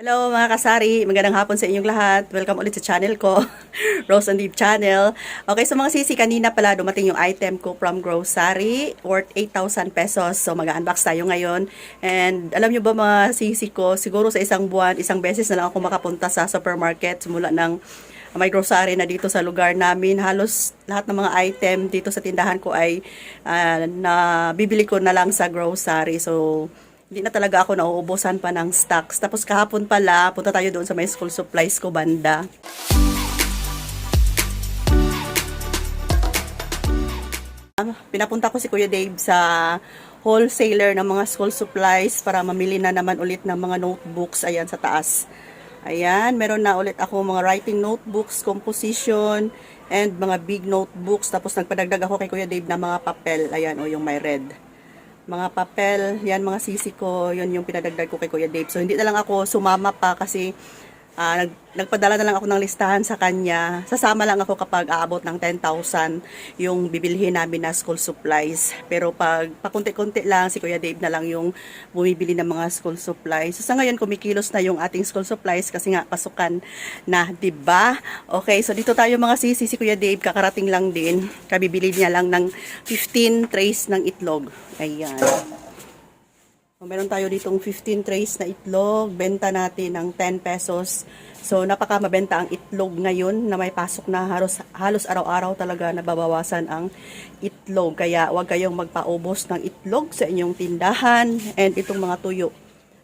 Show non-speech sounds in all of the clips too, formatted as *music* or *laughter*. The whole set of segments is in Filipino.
Hello mga kasari, magandang hapon sa inyong lahat. Welcome ulit sa channel ko, *laughs* Rose and Deep Channel. Okay, so mga sisi, kanina pala dumating yung item ko from grocery worth 8,000 pesos. So mag-unbox tayo ngayon. And alam nyo ba mga sisi ko, siguro sa isang buwan, isang beses na lang ako makapunta sa supermarket simula ng may grocery na dito sa lugar namin. Halos lahat ng mga item dito sa tindahan ko ay ah, na bibili ko na lang sa grocery. So hindi na talaga ako nauubusan pa ng stocks. Tapos kahapon pala, punta tayo doon sa may school supplies ko banda. Pinapunta ko si Kuya Dave sa wholesaler ng mga school supplies para mamili na naman ulit ng mga notebooks ayan sa taas. Ayan, meron na ulit ako mga writing notebooks, composition, and mga big notebooks. Tapos nagpadagdag ako kay Kuya Dave na mga papel. Ayan, o yung may red mga papel, yan mga sisi ko, yun yung pinadagdag ko kay Kuya Dave. So hindi na lang ako sumama pa kasi ah, nag, nagpadala na lang ako ng listahan sa kanya. Sasama lang ako kapag aabot ng 10,000 yung bibilhin namin na school supplies. Pero pag pakunti-kunti lang, si Kuya Dave na lang yung bumibili ng mga school supplies. So sa ngayon, kumikilos na yung ating school supplies kasi nga pasukan na, ba? Okay, so dito tayo mga sisi, si Kuya Dave, kakarating lang din. Kabibili niya lang ng 15 trays ng itlog. Ayan. So, meron tayo ditong 15 trays na itlog. Benta natin ng 10 pesos. So, napaka mabenta ang itlog ngayon na may pasok na halos, halos araw-araw talaga nababawasan ang itlog. Kaya huwag kayong magpaubos ng itlog sa inyong tindahan and itong mga tuyo.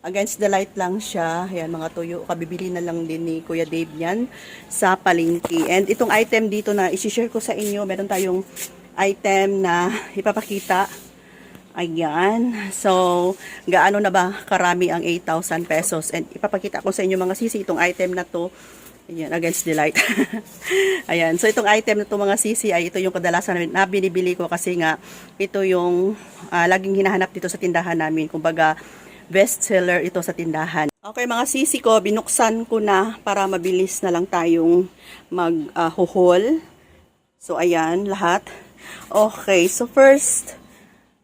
Against the light lang siya. Ayan, mga tuyo. Kabibili na lang din ni Kuya Dave yan sa palingki. And itong item dito na isi-share ko sa inyo, meron tayong item na ipapakita Ayan. So, gaano na ba karami ang 8,000 pesos? And ipapakita ko sa inyo mga sisi itong item na to. Ayan, against the light. *laughs* Ayan. So, itong item na to mga sisi ay ito yung kadalasan na binibili ko kasi nga ito yung ah, laging hinahanap dito sa tindahan namin. Kumbaga, best seller ito sa tindahan. Okay, mga sisi ko, binuksan ko na para mabilis na lang tayong mag-huhol. so, ayan, lahat. Okay, so first,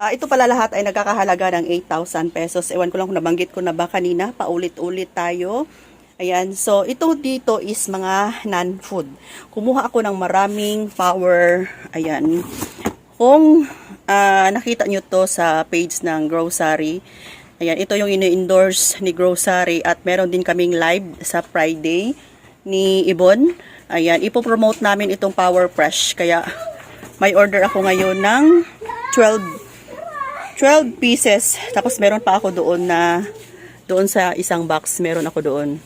Ah, ito pala lahat ay nagkakahalaga ng 8,000 pesos. Ewan ko lang kung nabanggit ko na ba kanina. Paulit-ulit tayo. Ayan. So, ito dito is mga non-food. Kumuha ako ng maraming power. Ayan. Kung ah, nakita nyo to sa page ng grocery, ayan, ito yung ini-endorse ni grocery at meron din kaming live sa Friday ni Ibon. Ayan, ipopromote namin itong Power Fresh. Kaya, may order ako ngayon ng 12 12 pieces. Tapos meron pa ako doon na doon sa isang box, meron ako doon.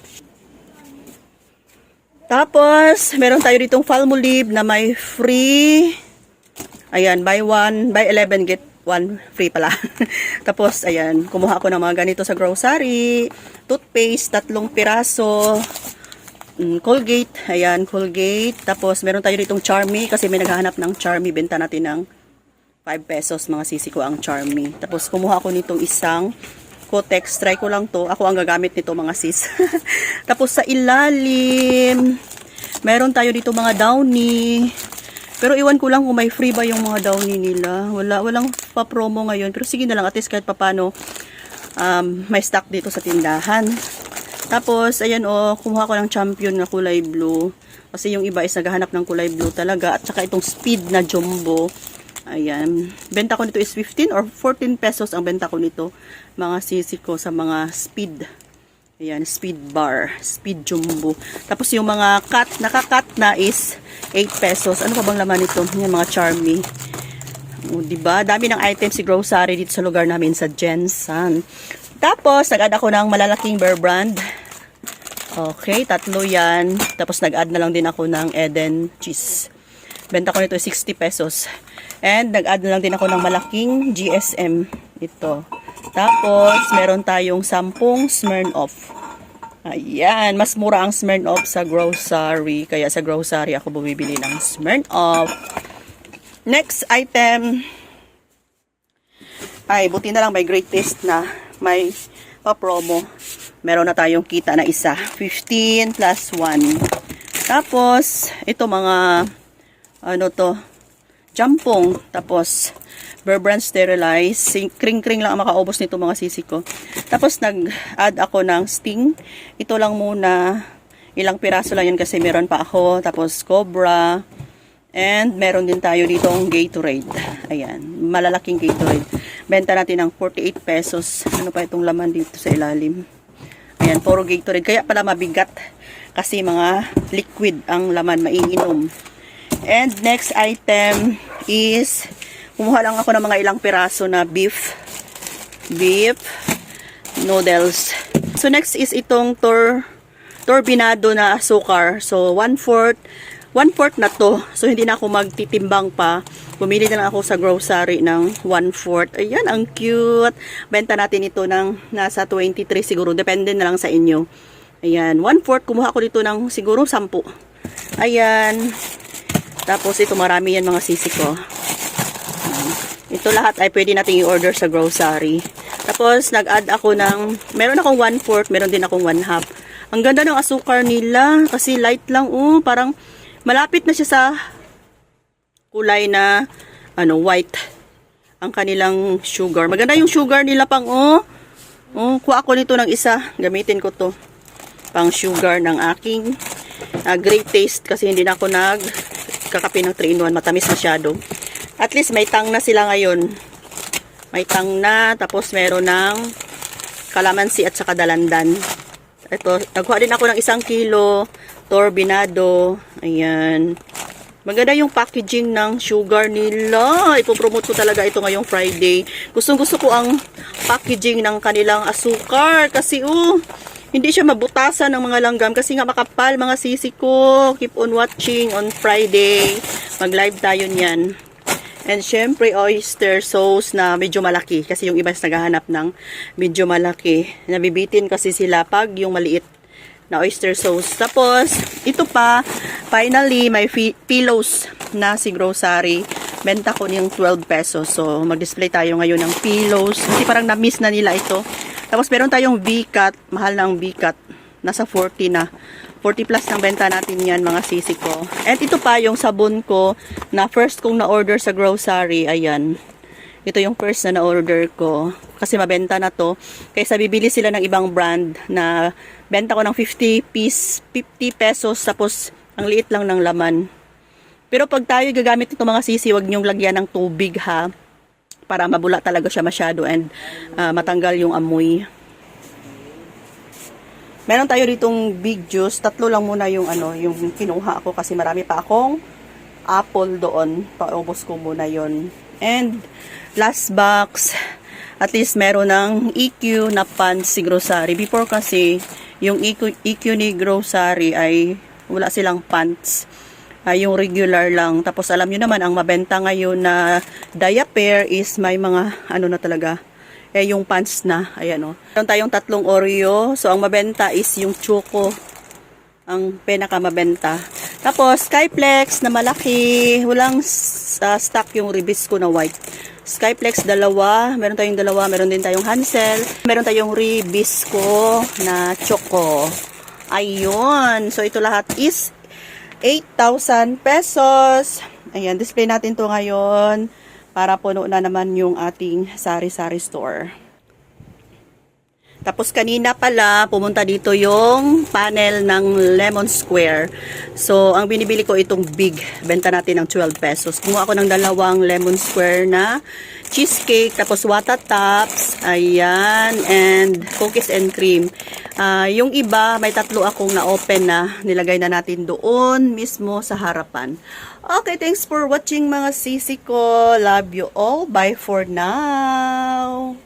Tapos, meron tayo ditong Palmolive na may free ayan, buy one, buy 11 get one free pala. *laughs* Tapos, ayan, kumuha ako ng mga ganito sa grocery, toothpaste, tatlong piraso, mm, Colgate, ayan, Colgate. Tapos, meron tayo ditong Charmy kasi may naghahanap ng Charmy, benta natin ng 5 pesos mga sisi ko ang Charmy. Tapos kumuha ako nitong isang Kotex. Try ko lang to. Ako ang gagamit nito mga sis. *laughs* Tapos sa ilalim, meron tayo dito mga downy. Pero iwan ko lang kung may free ba yung mga downy nila. Wala, walang pa-promo ngayon. Pero sige na lang, at least kahit papano, um, may stock dito sa tindahan. Tapos, ayan o, kumuha ko ng champion na kulay blue. Kasi yung iba is naghahanap ng kulay blue talaga. At saka itong speed na jumbo. Ayan. Benta ko nito is 15 or 14 pesos ang benta ko nito. Mga sisi ko sa mga speed. Ayan, speed bar. Speed jumbo. Tapos yung mga cut, naka-cut na is 8 pesos. Ano pa bang laman nito? Yung mga charmy. O, diba? Dami ng items si grocery dito sa lugar namin sa Jensen. Tapos, nag-add ako ng malalaking bear brand. Okay, tatlo yan. Tapos, nag-add na lang din ako ng Eden cheese. Benta ko nito 60 pesos. And nag-add na lang din ako ng malaking GSM. Ito. Tapos, meron tayong 10 Smirnoff. Ayan. Mas mura ang Smirnoff sa grocery. Kaya sa grocery ako bumibili ng Smirnoff. Next item. Ay, buti na lang may great taste na. May pa-promo. Meron na tayong kita na isa. 15 plus 1. Tapos, ito mga ano to, jampong, tapos Bear Brand Sterilize. Kring-kring lang ang makaubos nito mga sisi ko. Tapos nag-add ako ng Sting. Ito lang muna. Ilang piraso lang yun kasi meron pa ako. Tapos Cobra. And meron din tayo dito ang Gatorade. Ayan. Malalaking Gatorade. Benta natin ng 48 pesos. Ano pa itong laman dito sa ilalim? Ayan, puro Gatorade. Kaya pala mabigat. Kasi mga liquid ang laman, maiinom. And next item is, kumuha lang ako ng mga ilang piraso na beef. Beef noodles. So next is itong tor turbinado na asukar. So 1/4 1/4 na to. So hindi na ako magtitimbang pa. Bumili na lang ako sa grocery ng 1/4. Ayan, ang cute. Benta natin ito ng nasa 23 siguro. Depende na lang sa inyo. Ayan, 1/4 kumuha ko dito ng siguro 10. Ayan. Tapos ito marami yan mga sisi ko. Ito lahat ay pwede nating i-order sa grocery. Tapos, nag-add ako ng, meron akong 1/4, meron din akong 1 half. Ang ganda ng asukar nila, kasi light lang, oh, parang malapit na siya sa kulay na, ano, white. Ang kanilang sugar. Maganda yung sugar nila pang, oh. Oh, kuha ako nito ng isa. Gamitin ko to. Pang sugar ng aking uh, great taste kasi hindi na ako nag kakape ng 3-in-1. Matamis masyado. At least may tang na sila ngayon. May tang na, tapos meron ng kalamansi at saka dalandan. Ito, nagkuha din ako ng isang kilo, torbinado, ayan. Maganda yung packaging ng sugar nila. Ipopromote ko talaga ito ngayong Friday. Gustong gusto ko ang packaging ng kanilang asukar. Kasi oh, hindi siya mabutasan ng mga langgam. Kasi nga makapal mga sisi ko. Keep on watching on Friday. Mag-live tayo niyan. And syempre, oyster sauce na medyo malaki. Kasi yung iba naghahanap ng medyo malaki. Nabibitin kasi sila pag yung maliit na oyster sauce. Tapos, ito pa, finally, may pillows na si grocery. Benta ko yung 12 pesos. So, mag-display tayo ngayon ng pillows. Kasi parang na-miss na nila ito. Tapos, meron tayong V-cut. Mahal na ang V-cut. Nasa 40 na. 40 plus ng benta natin yan, mga sisi ko. And ito pa, yung sabon ko na first kong na-order sa grocery. Ayan. Ito yung first na na-order ko. Kasi mabenta na to. Kaysa bibili sila ng ibang brand na benta ko ng 50 piece, 50 pesos. Tapos, ang liit lang ng laman. Pero pag tayo gagamit ito mga sisi, wag niyong lagyan ng tubig ha. Para mabula talaga siya masyado and ah, matanggal yung amoy. Meron tayo ditong big juice. Tatlo lang muna yung ano, yung kinuha ko kasi marami pa akong apple doon. Paubos ko muna yon. And last box, at least meron ng EQ na pants si grocery. Before kasi, yung EQ, EQ ni grocery ay wala silang pants. Ay yung regular lang. Tapos alam nyo naman, ang mabenta ngayon na diaper is may mga ano na talaga, eh yung pants na, ayan o. Meron tayong tatlong Oreo. So ang mabenta is yung choco. Ang pinakamabenta. Tapos Skyplex na malaki. Walang uh, stock yung Ribisco na white. Skyplex dalawa. Meron tayong dalawa. Meron din tayong Hansel. Meron tayong Ribisco na choco. Ayun. So ito lahat is 8,000 pesos. Ayan, display natin to ngayon para puno na naman yung ating sari-sari store. Tapos kanina pala, pumunta dito yung panel ng Lemon Square. So, ang binibili ko itong big. Benta natin ng 12 pesos. Kumuha ako ng dalawang Lemon Square na cheesecake, tapos wata tops, ayan, and cookies and cream. Ah, yung iba, may tatlo akong na-open na. Nilagay na natin doon mismo sa harapan. Okay, thanks for watching mga sisi ko. Love you all. Bye for now.